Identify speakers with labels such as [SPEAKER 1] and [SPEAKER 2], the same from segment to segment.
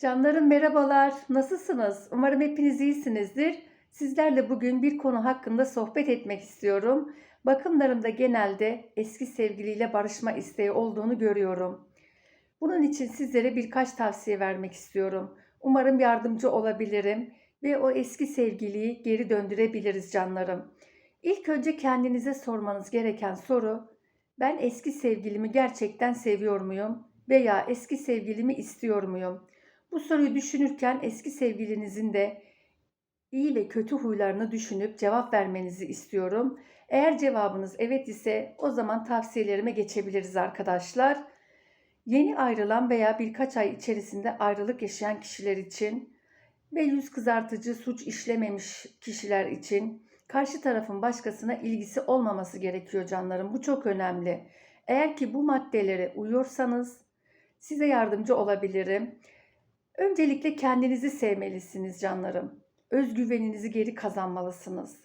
[SPEAKER 1] Canlarım merhabalar. Nasılsınız? Umarım hepiniz iyisinizdir. Sizlerle bugün bir konu hakkında sohbet etmek istiyorum. Bakımlarımda genelde eski sevgiliyle barışma isteği olduğunu görüyorum. Bunun için sizlere birkaç tavsiye vermek istiyorum. Umarım yardımcı olabilirim ve o eski sevgiliyi geri döndürebiliriz canlarım. İlk önce kendinize sormanız gereken soru, ben eski sevgilimi gerçekten seviyor muyum veya eski sevgilimi istiyor muyum? Bu soruyu düşünürken eski sevgilinizin de iyi ve kötü huylarını düşünüp cevap vermenizi istiyorum. Eğer cevabınız evet ise o zaman tavsiyelerime geçebiliriz arkadaşlar. Yeni ayrılan veya birkaç ay içerisinde ayrılık yaşayan kişiler için ve yüz kızartıcı suç işlememiş kişiler için karşı tarafın başkasına ilgisi olmaması gerekiyor canlarım. Bu çok önemli. Eğer ki bu maddelere uyuyorsanız size yardımcı olabilirim. Öncelikle kendinizi sevmelisiniz canlarım. Özgüveninizi geri kazanmalısınız.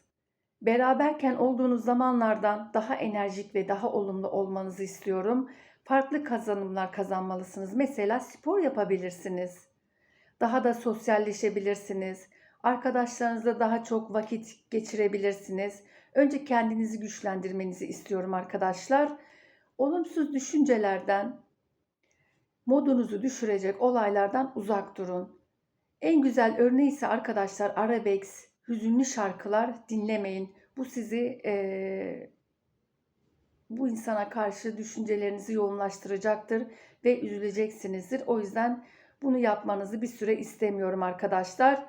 [SPEAKER 1] Beraberken olduğunuz zamanlardan daha enerjik ve daha olumlu olmanızı istiyorum. Farklı kazanımlar kazanmalısınız. Mesela spor yapabilirsiniz. Daha da sosyalleşebilirsiniz. Arkadaşlarınızla daha çok vakit geçirebilirsiniz. Önce kendinizi güçlendirmenizi istiyorum arkadaşlar. Olumsuz düşüncelerden, modunuzu düşürecek olaylardan uzak durun. En güzel örneği ise arkadaşlar arabex, hüzünlü şarkılar dinlemeyin. Bu sizi eee, bu insana karşı düşüncelerinizi yoğunlaştıracaktır ve üzüleceksinizdir. O yüzden bunu yapmanızı bir süre istemiyorum arkadaşlar.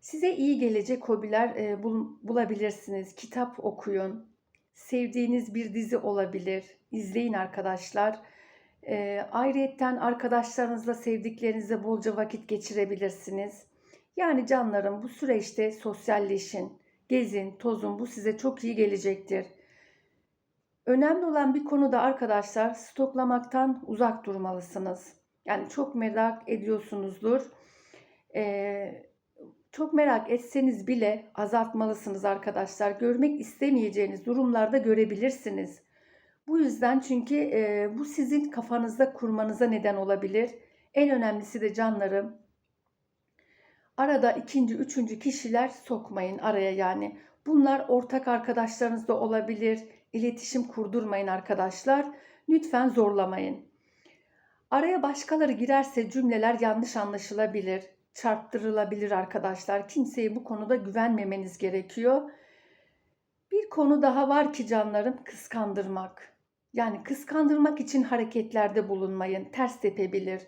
[SPEAKER 1] Size iyi gelecek hobiler e, bul- bulabilirsiniz. Kitap okuyun. Sevdiğiniz bir dizi olabilir. İzleyin arkadaşlar. E, ayrıyetten arkadaşlarınızla, sevdiklerinizle bolca vakit geçirebilirsiniz. Yani canlarım bu süreçte sosyalleşin, gezin, tozun. Bu size çok iyi gelecektir. Önemli olan bir konuda arkadaşlar stoklamaktan uzak durmalısınız. Yani çok merak ediyorsunuzdur. Ee, çok merak etseniz bile azaltmalısınız arkadaşlar. Görmek istemeyeceğiniz durumlarda görebilirsiniz. Bu yüzden çünkü e, bu sizin kafanızda kurmanıza neden olabilir. En önemlisi de canlarım. Arada ikinci, üçüncü kişiler sokmayın araya yani. Bunlar ortak arkadaşlarınız da olabilir. İletişim kurdurmayın arkadaşlar. Lütfen zorlamayın. Araya başkaları girerse cümleler yanlış anlaşılabilir, çarptırılabilir arkadaşlar. Kimseye bu konuda güvenmemeniz gerekiyor. Bir konu daha var ki canlarım kıskandırmak. Yani kıskandırmak için hareketlerde bulunmayın. Ters tepebilir.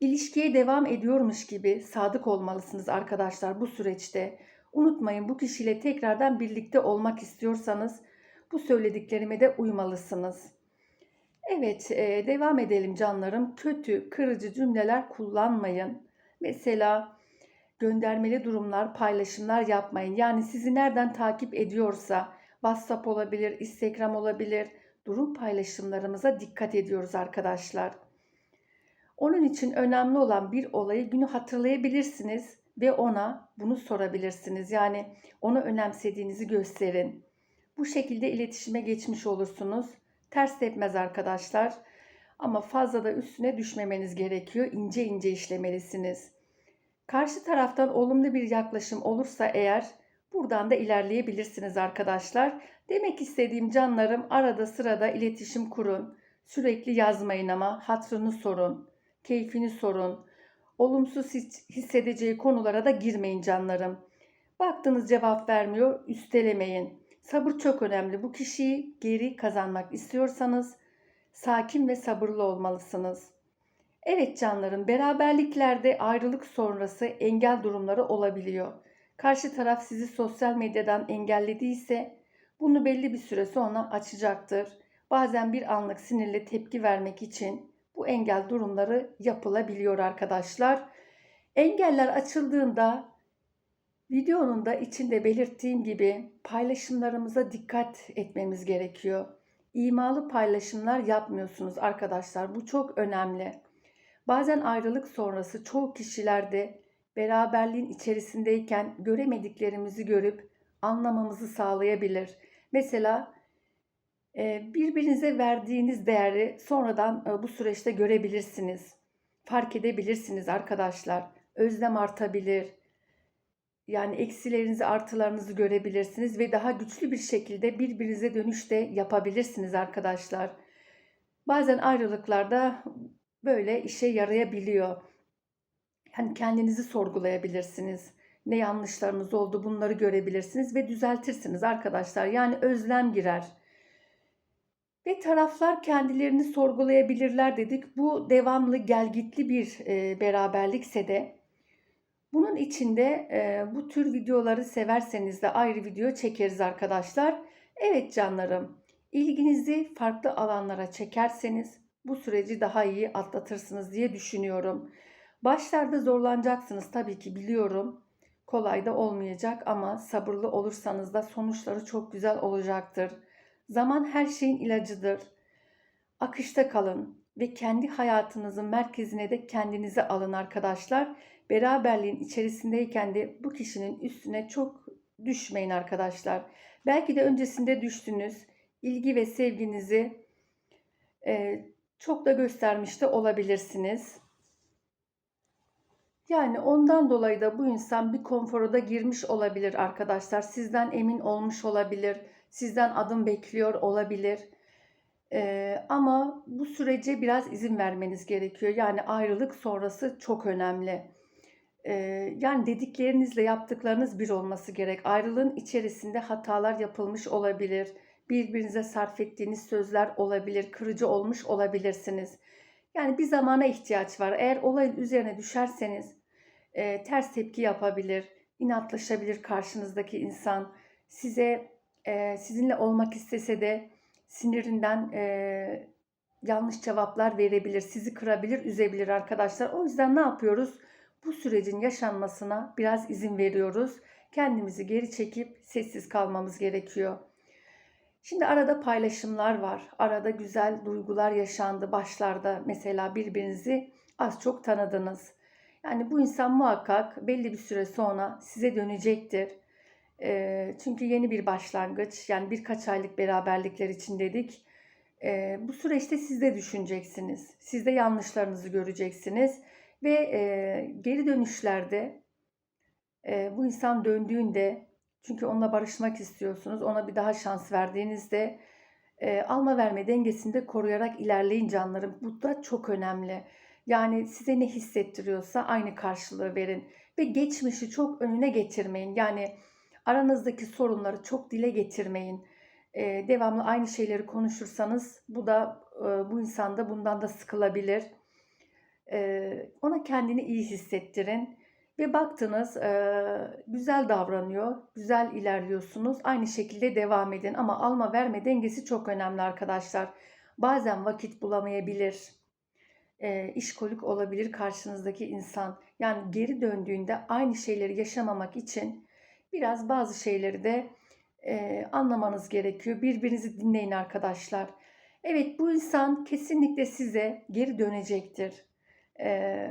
[SPEAKER 1] İlişkiye devam ediyormuş gibi sadık olmalısınız arkadaşlar bu süreçte. Unutmayın bu kişiyle tekrardan birlikte olmak istiyorsanız bu söylediklerime de uymalısınız. Evet, e, devam edelim canlarım. Kötü, kırıcı cümleler kullanmayın. Mesela göndermeli durumlar, paylaşımlar yapmayın. Yani sizi nereden takip ediyorsa, WhatsApp olabilir, Instagram olabilir, durum paylaşımlarımıza dikkat ediyoruz arkadaşlar. Onun için önemli olan bir olayı günü hatırlayabilirsiniz ve ona bunu sorabilirsiniz. Yani onu önemsediğinizi gösterin. Bu şekilde iletişime geçmiş olursunuz. Ters tepmez arkadaşlar. Ama fazla da üstüne düşmemeniz gerekiyor. İnce ince işlemelisiniz. Karşı taraftan olumlu bir yaklaşım olursa eğer buradan da ilerleyebilirsiniz arkadaşlar. Demek istediğim canlarım arada sırada iletişim kurun. Sürekli yazmayın ama hatrını sorun. Keyfini sorun. Olumsuz his- hissedeceği konulara da girmeyin canlarım. Baktınız cevap vermiyor, üstelemeyin. Sabır çok önemli. Bu kişiyi geri kazanmak istiyorsanız sakin ve sabırlı olmalısınız. Evet canlarım, beraberliklerde ayrılık sonrası engel durumları olabiliyor. Karşı taraf sizi sosyal medyadan engellediyse bunu belli bir süre sonra açacaktır. Bazen bir anlık sinirle tepki vermek için bu engel durumları yapılabiliyor arkadaşlar. Engeller açıldığında Videonun da içinde belirttiğim gibi paylaşımlarımıza dikkat etmemiz gerekiyor. İmalı paylaşımlar yapmıyorsunuz arkadaşlar. Bu çok önemli. Bazen ayrılık sonrası çoğu kişilerde beraberliğin içerisindeyken göremediklerimizi görüp anlamamızı sağlayabilir. Mesela e, birbirinize verdiğiniz değeri sonradan e, bu süreçte görebilirsiniz. fark edebilirsiniz arkadaşlar. Özlem artabilir. Yani eksilerinizi, artılarınızı görebilirsiniz ve daha güçlü bir şekilde birbirinize dönüş de yapabilirsiniz arkadaşlar. Bazen ayrılıklarda böyle işe yarayabiliyor. Yani kendinizi sorgulayabilirsiniz. Ne yanlışlarınız oldu bunları görebilirsiniz ve düzeltirsiniz arkadaşlar. Yani özlem girer. Ve taraflar kendilerini sorgulayabilirler dedik. Bu devamlı gelgitli bir e, beraberlikse de bunun içinde e, bu tür videoları severseniz de ayrı video çekeriz arkadaşlar. Evet canlarım, ilginizi farklı alanlara çekerseniz bu süreci daha iyi atlatırsınız diye düşünüyorum. Başlarda zorlanacaksınız tabii ki biliyorum. Kolay da olmayacak ama sabırlı olursanız da sonuçları çok güzel olacaktır. Zaman her şeyin ilacıdır. Akışta kalın ve kendi hayatınızın merkezine de kendinizi alın arkadaşlar. Beraberliğin içerisindeyken de bu kişinin üstüne çok düşmeyin arkadaşlar. Belki de öncesinde düştünüz. İlgi ve sevginizi çok da göstermiş de olabilirsiniz. Yani ondan dolayı da bu insan bir konfora da girmiş olabilir arkadaşlar. Sizden emin olmuş olabilir. Sizden adım bekliyor olabilir. Ee, ama bu sürece biraz izin vermeniz gerekiyor. Yani ayrılık sonrası çok önemli. Ee, yani dediklerinizle yaptıklarınız bir olması gerek. Ayrılığın içerisinde hatalar yapılmış olabilir. Birbirinize sarf ettiğiniz sözler olabilir. Kırıcı olmuş olabilirsiniz. Yani bir zamana ihtiyaç var. Eğer olayın üzerine düşerseniz e, ters tepki yapabilir, inatlaşabilir karşınızdaki insan. Size e, sizinle olmak istese de sinirinden e, yanlış cevaplar verebilir, sizi kırabilir, üzebilir arkadaşlar. O yüzden ne yapıyoruz? Bu sürecin yaşanmasına biraz izin veriyoruz. Kendimizi geri çekip sessiz kalmamız gerekiyor. Şimdi arada paylaşımlar var. Arada güzel duygular yaşandı. Başlarda mesela birbirinizi az çok tanıdınız. Yani bu insan muhakkak belli bir süre sonra size dönecektir. E, çünkü yeni bir başlangıç. Yani birkaç aylık beraberlikler için dedik. E, bu süreçte siz de düşüneceksiniz. Siz de yanlışlarınızı göreceksiniz. Ve e, geri dönüşlerde e, bu insan döndüğünde çünkü onunla barışmak istiyorsunuz. Ona bir daha şans verdiğinizde e, alma verme dengesinde koruyarak ilerleyin canlarım. Bu da çok önemli. Yani size ne hissettiriyorsa aynı karşılığı verin. Ve geçmişi çok önüne getirmeyin. Yani aranızdaki sorunları çok dile getirmeyin. Ee, devamlı aynı şeyleri konuşursanız bu da e, bu insan da bundan da sıkılabilir. Ee, ona kendini iyi hissettirin. Ve baktınız e, güzel davranıyor, güzel ilerliyorsunuz. Aynı şekilde devam edin. Ama alma verme dengesi çok önemli arkadaşlar. Bazen vakit bulamayabilir e, işkolik olabilir karşınızdaki insan. Yani geri döndüğünde aynı şeyleri yaşamamak için biraz bazı şeyleri de e, anlamanız gerekiyor. Birbirinizi dinleyin arkadaşlar. Evet bu insan kesinlikle size geri dönecektir. E,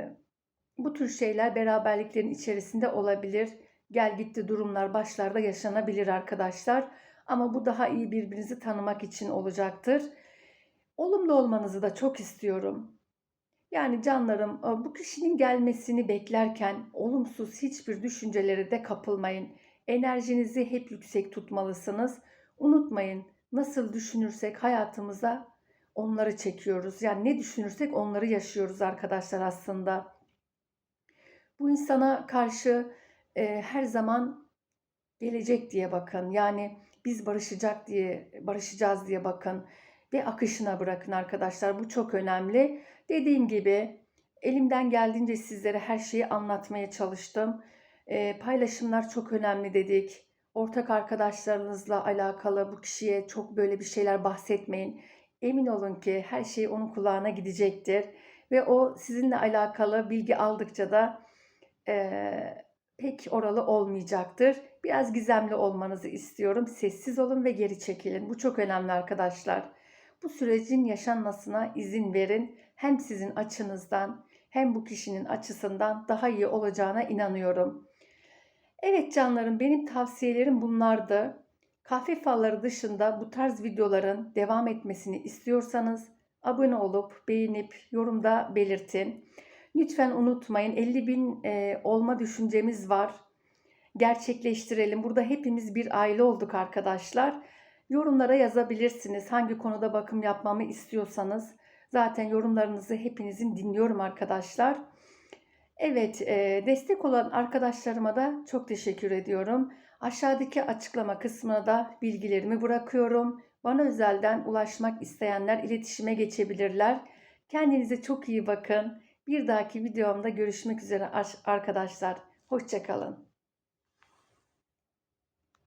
[SPEAKER 1] bu tür şeyler beraberliklerin içerisinde olabilir. Gel gitti durumlar başlarda yaşanabilir arkadaşlar. Ama bu daha iyi birbirinizi tanımak için olacaktır. Olumlu olmanızı da çok istiyorum. Yani canlarım e, bu kişinin gelmesini beklerken olumsuz hiçbir düşüncelere de kapılmayın. Enerjinizi hep yüksek tutmalısınız. Unutmayın nasıl düşünürsek hayatımıza onları çekiyoruz. Yani ne düşünürsek onları yaşıyoruz arkadaşlar aslında. Bu insana karşı e, her zaman gelecek diye bakın. Yani biz barışacak diye barışacağız diye bakın ve akışına bırakın arkadaşlar. Bu çok önemli. Dediğim gibi elimden geldiğince sizlere her şeyi anlatmaya çalıştım. E, paylaşımlar çok önemli dedik. Ortak arkadaşlarınızla alakalı bu kişiye çok böyle bir şeyler bahsetmeyin. Emin olun ki her şey onun kulağına gidecektir. Ve o sizinle alakalı bilgi aldıkça da e, pek oralı olmayacaktır. Biraz gizemli olmanızı istiyorum. Sessiz olun ve geri çekilin. Bu çok önemli arkadaşlar. Bu sürecin yaşanmasına izin verin. Hem sizin açınızdan hem bu kişinin açısından daha iyi olacağına inanıyorum. Evet canlarım benim tavsiyelerim bunlardı. Kahve falları dışında bu tarz videoların devam etmesini istiyorsanız abone olup beğenip yorumda belirtin. Lütfen unutmayın 50 bin e, olma düşüncemiz var. Gerçekleştirelim. Burada hepimiz bir aile olduk arkadaşlar. Yorumlara yazabilirsiniz. Hangi konuda bakım yapmamı istiyorsanız. Zaten yorumlarınızı hepinizin dinliyorum arkadaşlar. Evet, e, destek olan arkadaşlarıma da çok teşekkür ediyorum. Aşağıdaki açıklama kısmına da bilgilerimi bırakıyorum. Bana özelden ulaşmak isteyenler iletişime geçebilirler. Kendinize çok iyi bakın. Bir dahaki videomda görüşmek üzere arkadaşlar. Hoşçakalın.